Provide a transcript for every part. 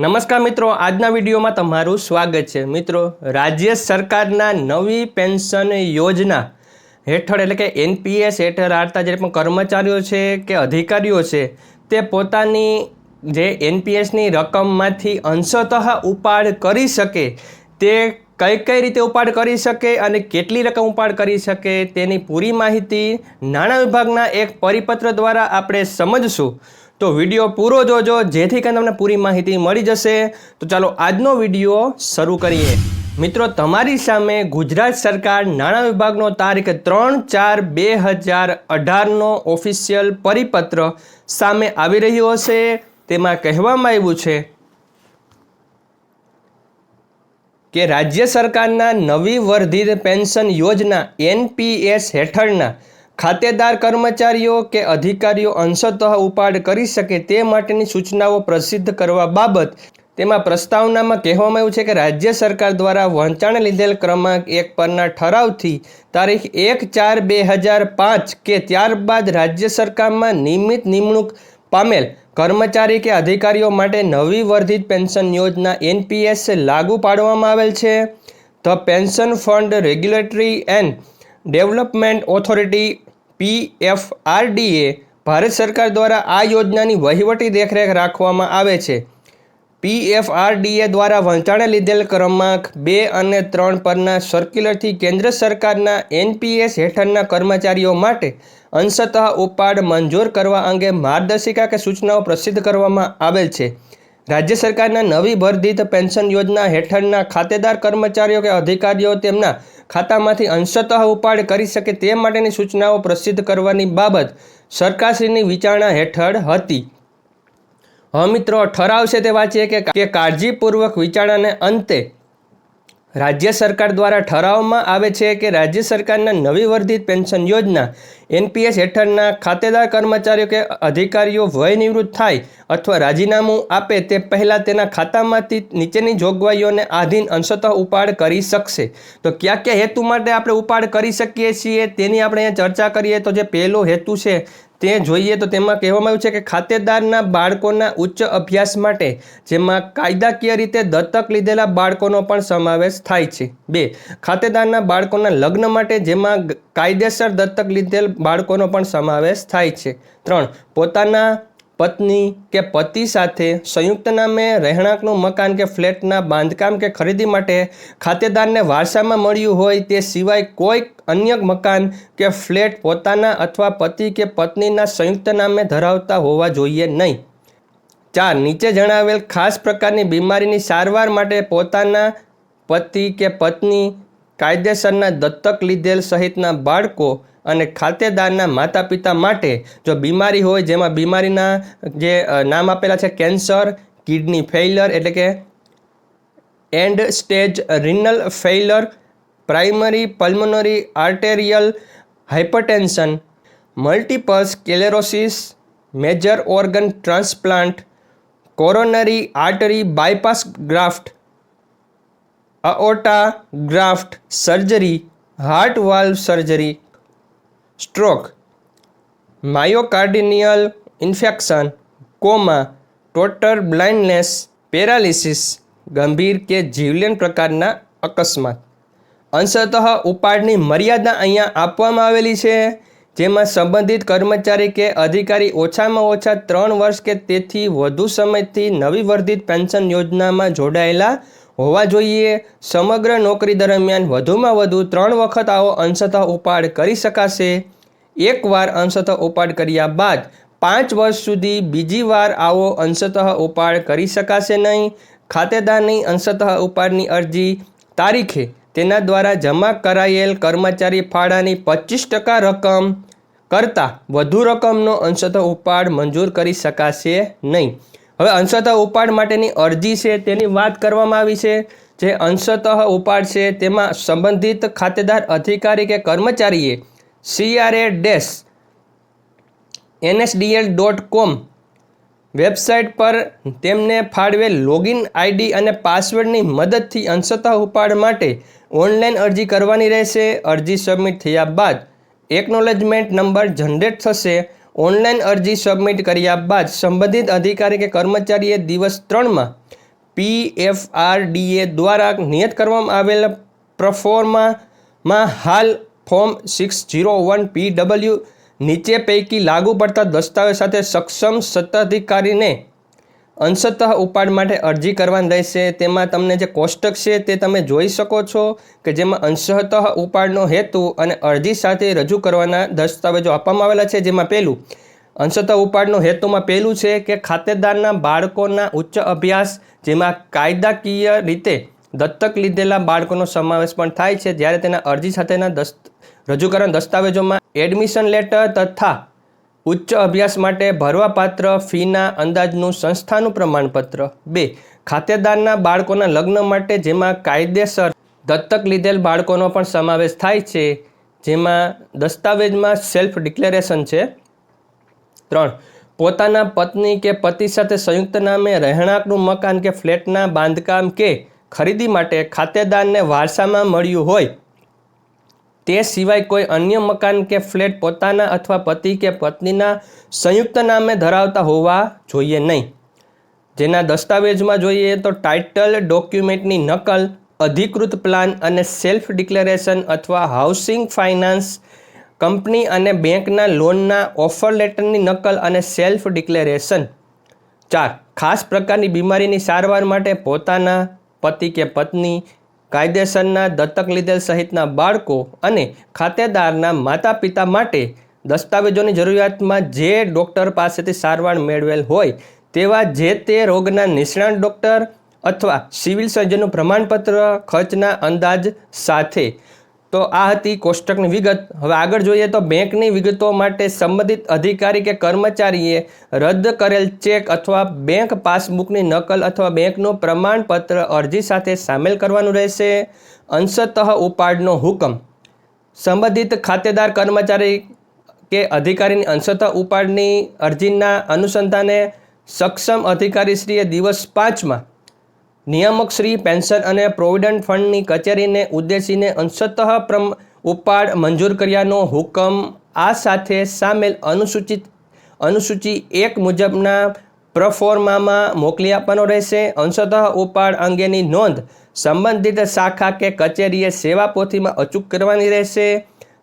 નમસ્કાર મિત્રો, આજના વિડીયોમાં તમારું સ્વાગત છે. મિત્રો, રાજ્ય સરકારના નવી પેન્શન યોજના હેઠળ એટલે કે એનપીએસ હેઠળ આવતા જે પણ કર્મચારીઓ છે કે અધિકારીઓ છે, તે પોતાની જે એનપીએસની રકમમાંથી અંશતઃ ઉપાડ કરી શકે, તે કઈ કઈ રીતે ઉપાડ કરી શકે અને કેટલી રકમ ઉપાડ કરી શકે તેની પૂરી માહિતી નાણાં વિભાગના એક પરિપત્ર દ્વારા આપણે સમજશું. તો વીડિયો પૂરો જોજો, જેથી કરીને તમને પૂરી માહિતી મળી જશે. તો ચાલો, આજનો વીડિયો શરૂ કરીએ. મિત્રો, તમારી સામે ગુજરાત સરકાર નાણાં વિભાગનો તારીખ ત્રણ ચાર બે હજાર અઢારનો ઓફિશિયલ પરિપત્ર સામે આવી રહ્યો હશે. તેમાં કહેવામાં આવ્યું છે કે રાજ્ય સરકારના નવી વર્ધિત પેન્શન યોજના એનપીએસ હેઠળના ખાતેદાર કર્મચારીઓ કે અધિકારીઓ અંશતઃ ઉપાડ કરી શકે તે માટેની સૂચનાઓ પ્રસિદ્ધ કરવા બાબત તેમાં પ્રસ્તાવનામાં કહેવામાં આવ્યું છે કે રાજ્ય સરકાર દ્વારા વંચાણ લીધેલ ક્રમાંક એક પરના ઠરાવથી તારીખ એક ચાર બે હજાર પાંચ કે ત્યારબાદ રાજ્ય સરકારમાં નિયમિત નિમણૂક પામેલ કર્મચારી કે અધિકારીઓ માટે નવી વર્ધિત પેન્શન યોજના એનપીએસ લાગુ પાડવામાં આવેલ છે. The pension fund regulatory and development authority PFRDA Bharat સરકાર દ્વારા આ યોજનાની વહીવટી દેખરેખ રાખવામાં આવે છે. પીએફઆરડીએ દ્વારા વંચાણે લીધેલ ક્રમાંક બે અને ત્રણ પરના સર્ક્યુલરથી કેન્દ્ર સરકારના એનપીએસ હેઠળના કર્મચારીઓ માટે અંશતઃ ઉપાડ મંજૂર કરવા અંગે માર્ગદર્શિકા કે સૂચનાઓ પ્રસિદ્ધ કરવામાં આવેલ છે. રાજ્ય સરકારના નવી વર્ધિત પેન્શન યોજના હેઠળના ખાતેદાર કર્મચારીઓ કે અધિકારીઓ તેમના ખાતામાંથી અંશતઃ ઉપાડ કરી શકે તે માટેની સૂચનાઓ પ્રસિદ્ધ કરવાની બાબત સરકારશ્રીની વિચારણા હેઠળ હતી. હવે મિત્રો, ઠરાવ છે તે વાંચીએ કે કાળજીપૂર્વક વિચારણાને અંતે રાજ્ય સરકાર દ્વારા ઠરાવવામાં આવે છે કે રાજ્ય સરકારના નવી વર્ધિત પેન્શન યોજના એનપીએસ હેઠળના ખાતેદાર કર્મચારીઓ કે અધિકારીઓ વય નિવૃત્ત થાય અથવા રાજીનામું આપે તે પહેલાં તેના ખાતામાંથી નીચેની જોગવાઈઓને આધીન અંશતઃ ઉપાડ કરી શકશે. તો કયા કયા હેતુ માટે આપણે ઉપાડ કરી શકીએ છીએ તેની આપણે ચર્ચા કરીએ. તો જે પહેલો હેતુ છે તે જોઈએ તો તેમાં કહેવામાં આવ્યું છે કે ખાતેદારના બાળકોના ઉચ્ચ અભ્યાસ માટે જેમાં કાયદાકીય રીતે દત્તક લીધેલા બાળકોનો પણ સમાવેશ થાય છે. બે, ખાતેદારના બાળકોના લગ્ન માટે જેમાં કાયદેસર દત્તક લીધેલ બાળકોનો પણ સમાવેશ થાય છે. ત્રણ, પોતાના પત્ની કે પતિ સાથે સંયુક્ત નામે રહેણાંકનું મકાન કે ફ્લેટના બાંધકામ કે ખરીદી માટે ખાતેદારને વારસામાં મળ્યું હોય તે સિવાય કોઈ અન્ય મકાન કે ફ્લેટ પોતાના અથવા પતિ કે પત્નીના સંયુક્ત નામે ધરાવતા હોવા જોઈએ નહીં. ચાર, નીચે જણાવેલ ખાસ પ્રકારની બીમારીની સારવાર માટે પોતાના પતિ કે પત્ની કાયદેસરના દત્તક લીધેલ સહિતના બાળકો અને ખાતેદારના માતા પિતા માટે જો બીમારી હોય, જેમાં બીમારીના જે નામ આપેલા છે, કેન્સર, કિડની ફેઇલર, એટલે કે end stage renal failure, primary pulmonary arterial hypertension, multiple sclerosis, major organ transplant, coronary artery bypass graft, aorta graft surgery, heart valve surgery stroke, myocardial infection, coma, total blindness, paralysis, ગંભીર કે જીવલેણ પ્રકારના અકસ્માત. અંશતઃ ઉપાડની મર્યાદા અહીંયા આપવામાં આવેલી છે, જેમાં સંબંધિત કર્મચારી કે અધિકારી ઓછામાં ઓછા ત્રણ વર્ષ કે તેથી વધુ સમયથી નવી વર્ધિત પેન્શન યોજનામાં જોડાયેલા હોવા જોઈએ. સમગ્ર નોકરી દરમિયાન વધુમાં વધુ ત્રણ વખત આવો અંશતઃ ઉપાડ કરી શકાશે. એકવાર અંશતઃ ઉપાડ કર્યા બાદ પાંચ વર્ષ સુધી બીજી વાર આવો અંશતઃ ઉપાડ કરી શકાશે નહીં. ખાતેદારની અંશતઃ ઉપાડની અરજી તારીખે તેના દ્વારા જમા કરાયેલ કર્મચારી ફાળાની પચીસ ટકા રકમ કરતાં વધુ રકમનો અંશતઃ ઉપાડ મંજૂર કરી શકાશે નહીં. હવે અંશતઃ ઉપાડ માટેની અરજી છે તેની વાત કરવામાં આવી છે. જે અંશતઃ ઉપાડ છે તેમાં સંબંધિત ખાતેદાર અધિકારી કે કર્મચારીએ CRA dash NSDL dot com website પર તેમને ફાળવેલ લોગિન આઈડી અને પાસવર્ડની મદદથી અંશતઃ ઉપાડ માટે ઓનલાઈન અરજી કરવાની રહેશે. અરજી સબમિટ થયા બાદ એકનોલેજમેન્ટ નંબર જનરેટ થશે. ઓનલાઈન અરજી સબમિટ કર્યા બાદ સંબંધિત અધિકારી કે કર્મચારીએ દિવસ ત્રણમાં પી એફ આર ડીએ દ્વારા નિયત કરવામાં આવેલ પ્રફોર્મામાં હાલ form six zero one P W નીચે પૈકી લાગુ પડતા દસ્તાવેજ સાથે સક્ષમ સત્તાધિકારીને અંશતઃ ઉપાડ માટે અરજી કરવાની રહેશે. તેમાં તમને જે કોષ્ટક છે તે તમે જોઈ શકો છો કે જેમાં અંશતઃ ઉપાડનો હેતુ અને અરજી સાથે રજૂ કરવાના દસ્તાવેજો આપવામાં આવેલા છે. જેમાં પહેલું, અંશતઃ ઉપાડનો હેતુમાં પહેલું છે કે ખાતેદારના બાળકોના ઉચ્ચ અભ્યાસ, જેમાં કાયદાકીય રીતે દત્તક લીધેલા બાળકોનો સમાવેશ પણ થાય છે. જ્યારે તેના અરજી સાથેના દસ્ત, રજૂ કરવાના દસ્તાવેજોમાં એડમિશન લેટર તથા ઉચ્ચ અભ્યાસ માટે ભરવાપાત્ર ફીના અંદાજનું સંસ્થાનું પ્રમાણપત્ર. બે, ખાતેદારના બાળકોના લગ્ન માટે જેમાં કાયદેસર દત્તક લીધેલ બાળકોનો પણ સમાવેશ થાય છે, જેમાં દસ્તાવેજમાં સેલ્ફ ડિક્લેરેશન છે. ત્રણ, પોતાના પત્ની કે પતિ સાથે સંયુક્ત નામે રહેણાંકનું મકાન કે ફ્લેટના બાંધકામ કે ખરીદી માટે ખાતેદારને વારસામાં મળ્યું હોય તે સિવાય કોઈ અન્ય મકાન કે ફ્લેટ પોતાના અથવા પતિ કે પત્નીના સંયુક્ત નામે ધરાવતા હોવા જોઈએ નહીં. જેના દસ્તાવેજમાં જોઈએ તો ટાઇટલ ડોક્યુમેન્ટની નકલ, અધિકૃત પ્લાન અને સેલ્ફ ડિક્લેરેશન અથવા હાઉસિંગ ફાઇનાન્સ, કંપની અને બેંકના લોનના ઓફર લેટરની નકલ અને સેલ્ફ ડિક્લેરેશન. ચાર, ખાસ પ્રકારની બીમારીની સારવાર માટે પોતાના પતિ કે પત્ની કાયદેસરના દત્તક લીધેલ સહિતના બાળકો અને ખાતેદારના માતા પિતા માટે દસ્તાવેજોની જરૂરિયાતમાં જે ડૉક્ટર પાસેથી સારવાર મેળવેલ હોય તેવા જે તે રોગના નિષ્ણાત ડૉક્ટર અથવા સિવિલ સર્જનનું પ્રમાણપત્ર ખર્ચના અંદાજ સાથે તો આ હતી કોષ્ટકની વિગત. હવે આગળ જોઈએ તો બેંકની વિગતો માટે સંબંધિત અધિકારી કે કર્મચારીએ રદ કરેલ ચેક અથવા બેંક પાસબુકની નકલ અથવા બેંકનું પ્રમાણપત્ર અરજી સાથે સામેલ કરવાનું રહેશે. અંશતઃ ઉપાડનો હુકમ. સંબંધિત ખાતેદાર કર્મચારી કે અધિકારીની અંશતઃ ઉપાડની અરજીના અનુસંધાને સક્ષમ અધિકારીશ્રીએ દિવસ પાંચમાં નિયામક શ્રી પેન્શન અને પ્રોવિડન્ટ ફંડની કચેરીને ઉદ્દેશીને અંશતઃ પ્રમ, ઉપાડ મંજૂર કર્યાનો હુકમ આ સાથે સામેલ અનુસૂચિત, અનુસૂચિ એક મુજબના પ્રફોર્મામાં મોકલી આપવાનો રહેશે. અંશતઃ ઉપાડ અંગેની નોંધ સંબંધિત શાખા કે કચેરીએ સેવા પોથીમાં અચૂક કરવાની રહેશે.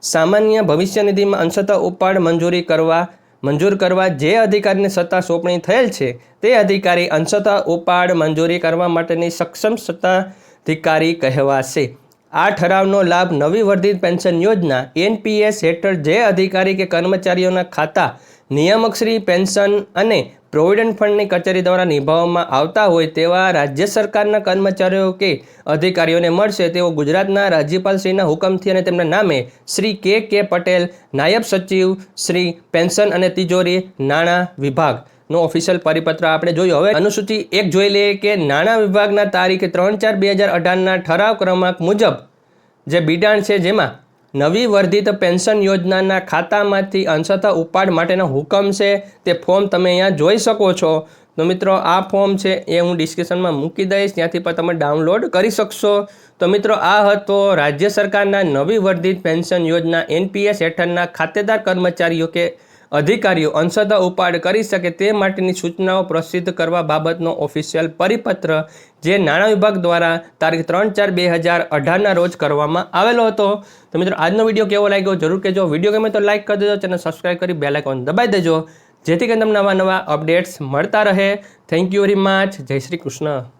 સામાન્ય ભવિષ્ય નિધિમાં અંશતઃ ઉપાડ મંજૂરી કરવા મંજૂર કરવા જે અધિકારીને સત્તા સોંપણી થયેલ છે, તે અધિકારી અંશતઃ ઉપાડ મંજૂરી કરવા માટેની સક્ષમ સત્તાધિકારી કહેવાશે. આ ઠરાવનો લાભ નવી વર્ધિત પેન્શન યોજના એનપીએસ હેઠળ જે અધિકારી કે કર્મચારીઓના ખાતા નિયામકશ્રી પેન્શન અને પ્રોવિડન્ટ ફંડની કચેરી દ્વારા નિભાવવામાં આવતા હોય તેવા રાજ્ય સરકારના કર્મચારીઓ કે અધિકારીઓને મળશે તેઓ ગુજરાતના રાજ્યપાલશ્રીના હુકમથી અને તેમના નામે શ્રી કે કે પટેલ, નાયબ સચિવ, શ્રી પેન્શન અને તિજોરી નાણાં વિભાગ. નો ઓફિશિયલ પરિપત્ર આપણે જોયો. હવે અનુસૂચિ એક જોઈ લઈએ કે નાણાં વિભાગના તારીખ ત્રણ ચાર બે હજાર અઢારના ઠરાવ ક્રમાંક મુજબ જે બિડાણ છે જેમાં નવી વર્ધિત પેન્શન યોજનાના ખાતામાંથી અંશતઃ ઉપાડ માટેનો હુકમ છે, તે ફોર્મ તમે અહીંયા જોઈ શકો છો. તો મિત્રો, આ ફોર્મ છે એ હું ડિસ્ક્રિપ્શનમાં મૂકી દઈશ, ત્યાંથી પણ તમે ડાઉનલોડ કરી શકશો. તો મિત્રો, આ હતો રાજ્ય સરકારના નવી વર્ધિત પેન્શન યોજના એનપીએસ હેઠળના ખાતેદાર કર્મચારીઓ કે અધિકારીઓ અંશતઃ ઉપાડ કરી શકે તે માટેની સૂચનાઓ પ્રસિદ્ધ કરવા બાબતનો ઓફિશિયલ પરિપત્ર જે નાણાં વિભાગ દ્વારા તારીખ ત્રણ ચાર બે હજાર અઢારના રોજ કરવામાં આવેલો હતો. તો મિત્રો, આજનો વીડિયો કેવો લાગ્યો? જરૂર કહેજો. વીડિયો ગમે તો લાઇક કરી દેજો, ચેનલ સબસ્ક્રાઈબ કરી બેલ દબાઈ દેજો. જેથી કરીને તમને નવા નવા અપડેટ્સ મળતા રહે. Thank you very much. જય શ્રી કૃષ્ણ.